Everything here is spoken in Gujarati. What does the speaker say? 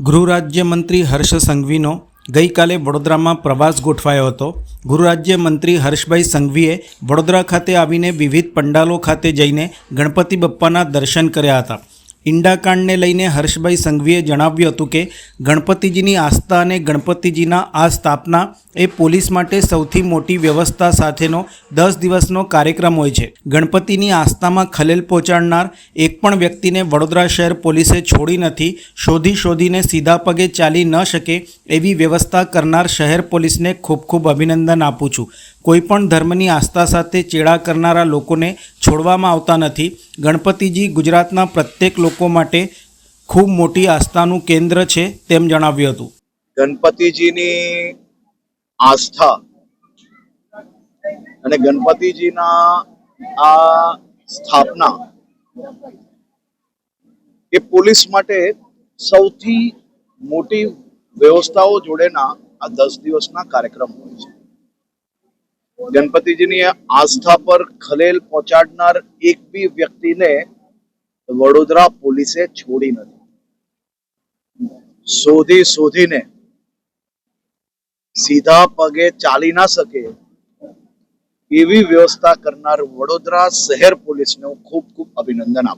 ગૃહ રાજ્યમંત્રી હર્ષ સંઘવીનો ગઈકાલે વડોદરામાં પ્રવાસ ગોઠવાયો હતો. ગૃહ રાજ્યમંત્રી હર્ષભાઈ સંઘવીએ વડોદરા ખાતે આવીને વિવિધ પંડાલો ખાતે જઈને ગણપતિ બપ્પાના દર્શન કર્યા હતા. ઈંડાકાંડને લઈને હર્ષભાઈ સંઘવીએ જણાવ્યું હતું કે ગણપતિજીની આસ્થા અને ગણપતિજીના આ સ્થાપના એ પોલીસ માટે સૌથી મોટી વ્યવસ્થા સાથેનો દસ દિવસનો કાર્યક્રમ હોય છે. ગણપતિની આસ્થામાં ખલેલ પહોંચાડનાર એક પણ વ્યક્તિને વડોદરા શહેર પોલીસે છોડી નથી, શોધી શોધીને સીધા પગે ચાલી ન શકે એવી વ્યવસ્થા કરનાર શહેર પોલીસને ખૂબ ખૂબ અભિનંદન આપું છું. કોઈપણ ધર્મની આસ્થા સાથે ચેડા કરનારા લોકોને છોડવામાં આવતા નથી. ગણપતિજી ગુજરાતના પ્રત્યેક લોકો માટે ખૂબ મોટી આસ્થાનું કેન્દ્ર છે તેમ જણાવ્યું હતું. ગણપતિજીની આસ્થા અને ગણપતિજીના આ સ્થાપના એ પોલીસ માટે સૌથી મોટી વ્યવસ્થાઓ જોડેના આ દસ દિવસના કાર્યક્રમ હોય છે. ગણપતિજીની આસ્થા પર ખલેલ પહોંચાડનાર એક બી વ્યક્તિને વડોદરા પોલીસે છોડી નથી. શોધી શોધીને સીધા પગે ચાલી ના શકે એવી વ્યવસ્થા કરનાર વડોદરા શહેર પોલીસને હું ખૂબ ખૂબ અભિનંદન આપું